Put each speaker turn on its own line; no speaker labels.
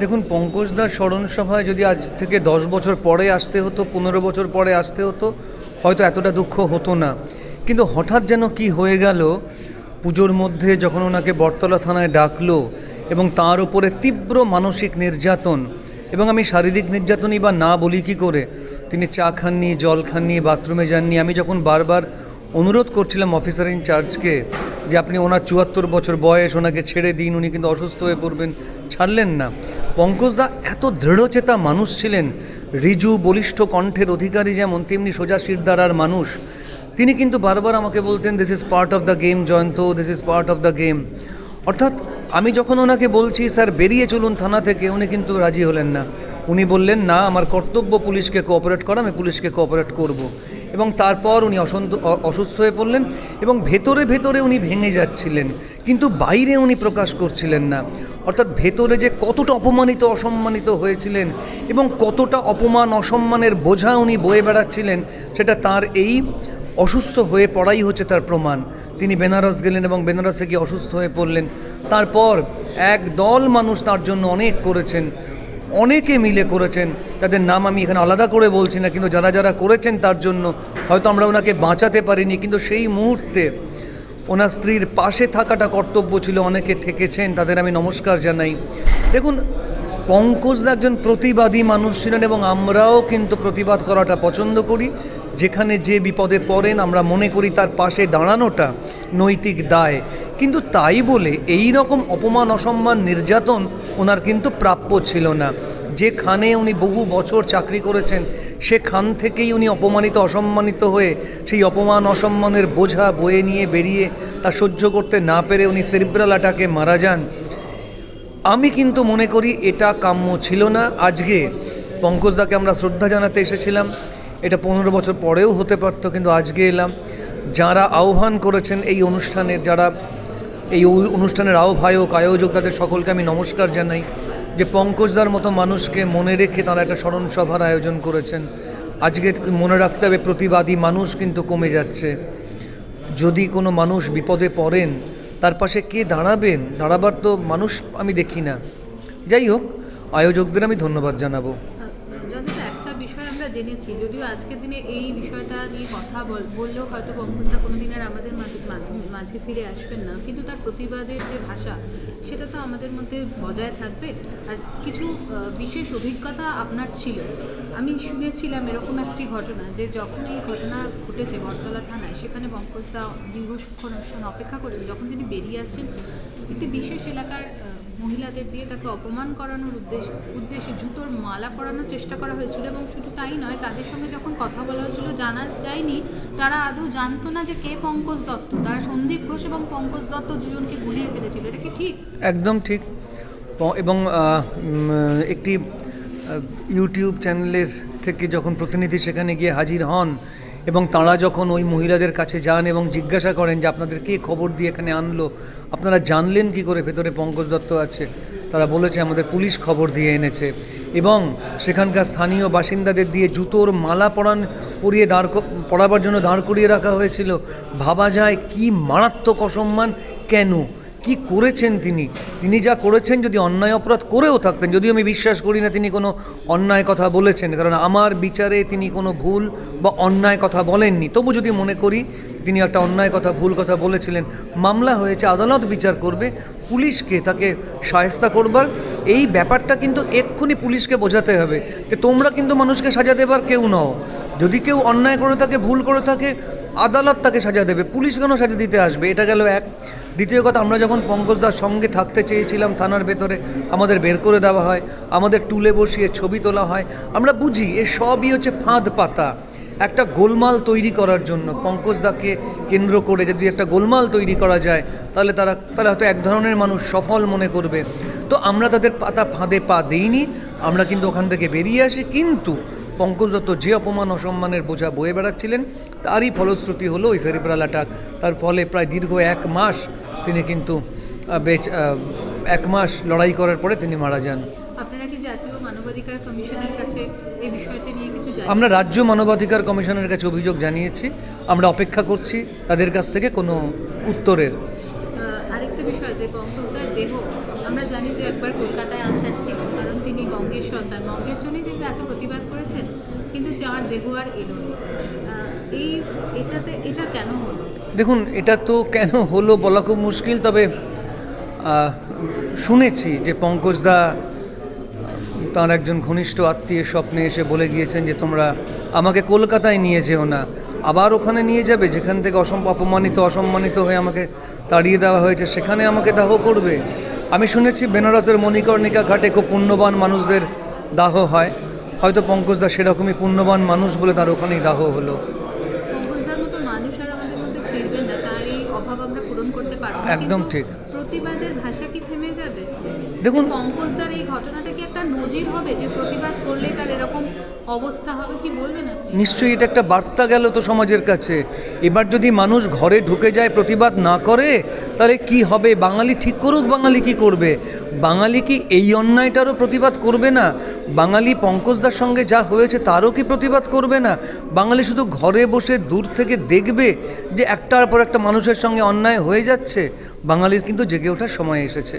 দেখুন পঙ্কজদার স্মরণ সভায় যদি আজ থেকে দশ বছর পরে আসতে হতো, পনেরো বছর পরে আসতে হতো, হয়তো এতটা দুঃখ হতো না। কিন্তু হঠাৎ যেন কি হয়ে গেল, পুজোর মধ্যে যখন ওনাকে বটতলা থানায় ডাকলো এবং তার উপরে তীব্র মানসিক নির্যাতন, এবং আমি শারীরিক নির্যাতনই বা না বলি কি করে, তিনি চা খাননি, জল খাননি, বাথরুমে যাননি, আমি যখন বারবার অনুরোধ করছিলাম অফিসার ইনচার্জকে যে আপনি ওনার চুয়াত্তর বছর বয়স, ওনাকে ছেড়ে দিন, উনি কিন্তু অসুস্থ হয়ে পড়বেন, ছাড়লেন না। পঙ্কজদা এত দৃঢ়চেতা মানুষ ছিলেন। রিজু বলিষ্ঠ কণ্ঠের অধিকারী যেমন, তেমনি সোজা শিরদারার মানুষ। তিনি কিন্তু বারবার আমাকে বলতেন this is part of the game Jayanta this is part of the game অর্থাৎ আমি যখন ওনাকে বলছি, স্যার, বেরিয়ে চলুন থানা থেকে, উনি কিন্তু রাজি হলেন না। উনি বললেন, না, আমার কর্তব্য পুলিশকে কোঅপারেট করা, আমি পুলিশকে কোঅপারেট করব। এবং তারপর উনি অসন্ত অসুস্থ হয়ে পড়লেন এবং ভেতরে ভেতরে উনি ভেঙে যাচ্ছিলেন। কিন্তু বাইরে উনি প্রকাশ করছিলেন না। অর্থাৎ ভেতরে যে কতটা অপমানিত, অসম্মানিত হয়েছিলেন এবং কতটা অপমান, অসম্মানের বোঝা উনি বয়ে বেড়াচ্ছিলেন, সেটা তার এই অসুস্থ হয়ে পড়াই হচ্ছে তার প্রমাণ। তিনি বেনারস গেলেন এবং বেনারসে গিয়ে অসুস্থ হয়ে পড়লেন। তারপর এক দল মানুষ তার জন্য অনেক করেছেন, অনেকে মিলে করেছেন। তাদের নাম আমি এখানে আলাদা করে বলছি না, কিন্তু যারা যারা করেছেন তার জন্য, হয়তো আমরা ওনাকে বাঁচাতে পারিনি, কিন্তু সেই মুহূর্তে ওনার স্ত্রীর পাশে থাকাটা কর্তব্য ছিল, অনেকে থেকেছেন, তাদের আমি নমস্কার জানাই। দেখুন, পঙ্কজ একজন প্রতিবাদী মানুষ ছিলেন এবং আমরাও কিন্তু প্রতিবাদ করাটা পছন্দ করি। যেখানে যে বিপদে পড়েন, আমরা মনে করি তার পাশে দাঁড়ানোটা নৈতিক দায়। কিন্তু তাই বলে এই রকম অপমান, অসম্মান, নির্যাতন ওনার কিন্তু প্রাপ্য ছিল না। যে খানে উনি বহু বছর চাকরি করেছেন সে খান থেকেই উনি অপমানিত, অসম্মানিত হয়ে সেই অপমান, অসম্মানের বোঝা বয়ে নিয়ে বেরিয়ে তা সহ্য করতে না পেরে উনি সেরিব্রাল অ্যাটাকে মারা যান। আমি কিন্তু মনে করি এটা কাম্য ছিল না। আজকে পঙ্কজদাকে আমরা শ্রদ্ধা জানাতে এসেছিলাম। এটা পনেরো বছর পরেও হতে পারতো, কিন্তু আজকে এলাম। যারা আহ্বান করেছেন এই অনুষ্ঠানের যারা এই অনুষ্ঠানের আহ্বায়ক, আয়োজক, তাদের সকলকে আমি নমস্কার জানাই যে পঙ্কজদার মতো মানুষকে মনে রেখে তারা একটা স্মরণ সভার আয়োজন করেছেন। আজকে মনে রাখতে হবে, প্রতিবাদী মানুষ কিন্তু কমে যাচ্ছে। যদি কোনো মানুষ বিপদে পড়েন, তার পাশে কে দাঁড়াবেন? দাঁড়াবার তো মানুষ আমি দেখি না। যাই হোক, আয়োজকদের আমি ধন্যবাদ জানাব।
জেনেছি, যদিও আজকের দিনে এই বিষয়টা নিয়ে কথা বল- বললেও হয়তো পঙ্কজদা কোনোদিন আর আমাদের মাঝে- ফিরে আসবেন না। কিন্তু তার প্রতিবাদের যে ভাষা, সেটা তো আমাদের মধ্যে বজায় থাকবে। আর কিছু বিশেষ অভিজ্ঞতা আপনার ছিল। আমি শুনেছিলাম এরকম একটি ঘটনা যে যখন এই ঘটনা ঘটেছে বটতলা থানায়, সেখানে পঙ্কজদা দীর্ঘক্ষণ অপেক্ষা করছেন। যখন তিনি বেরিয়ে আসছেন, একটি বিশেষ এলাকার মহিলাদের দিয়ে তাকে অপমান করানোর উদ্দেশ্যে উদ্দেশ্যে জুতোর মালা পরানোর চেষ্টা করা হয়েছিল এবং শুধু তাই নয়, তাদের সঙ্গে যখন কথা বলা হয়েছিল, জানা যায়নি, তারা আদৌ জানতো না যে কে পঙ্কজ দত্ত। তারা সন্দীপ ঘোষ এবং পঙ্কজ দত্ত দুজনকে গুলিয়ে ফেলেছিল। এটা কি ঠিক?
একদম ঠিক। এবং একটি ইউটিউব চ্যানেলের থেকে যখন প্রতিনিধি সেখানে গিয়ে হাজির হন এবং তারা যখন ওই মহিলাদের কাছে যান এবং জিজ্ঞাসা করেন যে আপনাদের কে খবর দিয়ে এখানে আনলো, আপনারা জানলেন কি করে ভেতরে পঙ্কজ দত্ত আছে? তারা বলেছে, আমাদের পুলিশ খবর দিয়ে এনেছে। এবং সেখানকার স্থানীয় বাসিন্দাদের দিয়ে জুতোর মালা পরান, পরিয়ে দাঁড় পড়াবার জন্য দাঁড় করিয়ে রাখা হয়েছিল। ভাবা যায় কি মারাত্মক অসম্মান, কেন? কি করেছেন তিনি? তিনি যা করেছেন যদি অন্যায় অপরাধ করেও থাকতেন, যদিও আমি বিশ্বাস করি না তিনি কোনো অন্যায় কথা বলেছেন, কারণ আমার বিচারে তিনি কোনো ভুল বা অন্যায় কথা বলেননি। তবু যদি মনে করি তিনি একটা অন্যায় কথা, ভুল কথা বলেছিলেন, মামলা হয়েছে, আদালত বিচার করবে, পুলিশকে তাকে সায়স্তা করবার, এই ব্যাপারটা কিন্তু এক্ষুনি পুলিশকে বোঝাতে হবে যে তোমরা কিন্তু মানুষকে সাজা দেবার কেউ নও। যদি কেউ অন্যায় করে থাকে, ভুল করে থাকে আদালত তাকে সাজা দেবে, পুলিশ কেন সাজা দিতে আসবে? এটা গেল এক। দ্বিতীয় কথা, আমরা যখন পঙ্কজদার সঙ্গে থাকতে চেয়েছিলাম থানার ভেতরে, আমাদের বের করে দেওয়া হয়, আমাদের টুলে বসিয়ে ছবি তোলা হয়, আমরা বুঝি এ সবই হচ্ছে ফাঁদ পাতা। একটা গোলমাল তৈরি করার জন্য পঙ্কজদাকে কেন্দ্র করে যদি একটা গোলমাল তৈরি করা যায়, তাহলে তারা, তাহলে হয়তো এক ধরনের মানুষ সফল মনে করবে। তো আমরা তাদের পাতা ফাঁদে পা দিইনি, আমরা কিন্তু ওখান থেকে বেরিয়ে আসি, কিন্তু পঙ্কজ দত্ত যে অপমান অসম্মানের বোঝা বয়ে বেড়াচ্ছিলেন তারই ফলশ্রুতি হলো ওই সেরিব্রাল অ্যাটাক তার ফলে প্রায় দীর্ঘ এক মাস তিনি কিন্তু বেচ এক মাস লড়াই করার পরে তিনি মারা যান। আমরা রাজ্য মানবাধিকার কমিশনের কাছে অভিযোগ জানিয়েছি। আমরা অপেক্ষা করছি তাদের কাছ থেকে কোনো উত্তরের।
আরেকটা বিষয় যে দেহ আমরা জানি যে একবার কলকাতায় আসার ছিল কারণ তিনি বঙ্গের সন্তান। বঙ্গের জন্যই তিনি এত প্রতিবাদ কিন্তু তার দেহ আর এলো এই এটাতে এটা কেন হলো?
দেখুন, এটা তো কেন হলো বলা খুব মুশকিল, তবে শুনেছি যে পঙ্কজদা তাঁর একজন ঘনিষ্ঠ আত্মীয় স্বপ্নে এসে বলে গিয়েছেন যে তোমরা আমাকে কলকাতায় নিয়ে যেও না, আবার ওখানে নিয়ে যাবে, যেখান থেকে অসম, অপমানিত, অসম্মানিত হয়ে আমাকে তাড়িয়ে দেওয়া হয়েছে, সেখানে আমাকে দাহ করবে। আমি শুনেছি বেনারসের মণিকর্ণিকা ঘাটে খুব পুণ্যবান মানুষদের দাহ হয়। হয়তো পঙ্কজদা সেরকমই পুণ্যবান মানুষ বলে তার ওখানেই দাহ হলো।
পঙ্কজদার মতো মানুষ আমাদের মধ্যে ফিরবেন না তার এই অভাব আমরা পূরণ করতে পারব
একদম ঠিক।
প্রতিবাদের ভাষা কি থেমে যাবে?
দেখুন
পঙ্কজদার এই ঘটনাটা কি একটা নজির হবে যে প্রতিবাদ করলে তার এরকম অবস্থা হবে কি বলবেন আপনি?
নিশ্চয়ই এটা একটা বার্তা গেল তো সমাজের কাছে। এবার যদি মানুষ ঘরে ঢুকে যায়, প্রতিবাদ না করে, তাহলে কি হবে? বাঙালি ঠিক করুক, বাঙালি কি করবে? বাঙালি কি এই অন্যায়টারও প্রতিবাদ করবে না? বাঙালি পঙ্কজদার সঙ্গে যা হয়েছে, তারও কি প্রতিবাদ করবে না? বাঙালি শুধু ঘরে বসে দূর থেকে দেখবে যে একটার পর একটা মানুষের সঙ্গে অন্যায় হয়ে যাচ্ছে? বাঙালির কিন্তু জেগে ওঠার সময় এসেছে।